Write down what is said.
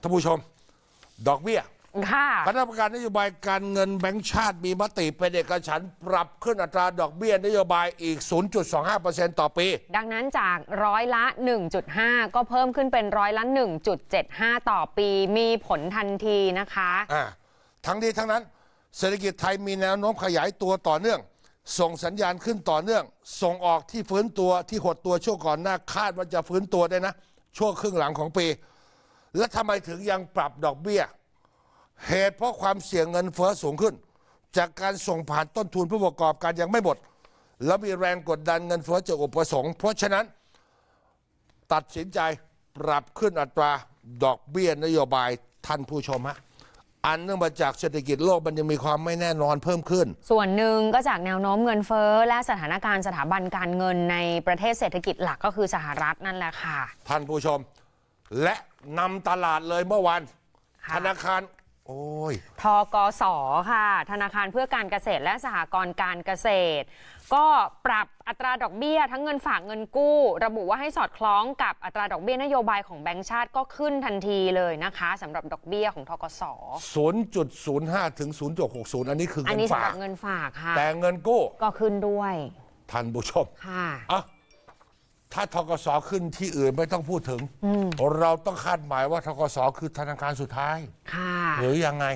ท่านผู้ชม ดอกเบี้ยค่ะคณะกรรมการนโยบายการเงินแบงก์ชาติมีมติเป็นเอกฉันท์ปรับขึ้นอัตราดอกเบี้ยนโยบายอีก 0.25%ต่อปี ดังนั้นจากร้อยละ 1.5 ก็เพิ่มขึ้นเป็นร้อยละ 1.75 ต่อปีมีผลทันทีนะคะ อ่าทั้งนี้ทั้งนั้นเศรษฐกิจไทยมีแนวโน้มขยายตัวต่อเนื่อง ส่งสัญญาณขึ้นต่อเนื่อง ส่งออกที่ฟื้นตัวที่หดตัวช่วงก่อนหน้าคาดว่าจะฟื้นตัวได้นะ ช่วงครึ่งหลังของปี และทำไมถึงยังปรับดอกเบี้ย เหตุเพราะความเสี่ยงเงินเฟ้อสูงขึ้น จากการส่งผ่านต้นทุนผู้ประกอบการยังไม่หมด แล้วมีแรงกดดันเงินเฟ้อจากอุปสงค์เพราะฉะนั้นตัดสินใจปรับขึ้นอัตราดอกเบี้ยนโยบายท่านผู้ชมฮะอันเนื่องมาจากเศรษฐกิจโลกมันยังมีความไม่แน่นอนเพิ่มขึ้น ส่วนหนึ่งก็จากแนวโน้มเงินเฟ้อและสถานการณ์สถาบันการเงินในประเทศเศรษฐกิจหลักก็คือสหรัฐนั่นแหละค่ะ ท่านผู้ชม และนำตลาดเลยเมื่อวานค่ะธนาคาร โอ้ยทกสค่ะ ธนาคารเพื่อการเกษตรและสหกรณ์การเกษตร ก็ปรับอัตราดอกเบี้ย ทั้งเงินฝากเงินกู้ ระบุว่าให้สอดคล้องกับอัตราดอกเบี้ยนโยบายของแบงก์ชาติก็ขึ้นทันทีเลยนะคะสำหรับดอกเบี้ยของทกส0.05 ถึง 0.60 อันนี้คืออันเงินนี้สำฝาหรัก บเงินฝากค่ะ แต่เงินกู้ก็ขึ้นด้วย ท่านผู้ชมค่ะ อะ ถ้าทกสขึ้นที่อื่นไม่ต้องพูดถึง เราต้องคาดหมายว่าทกสคือธนาคารสุดท้าย ค่ะ หรือยังไง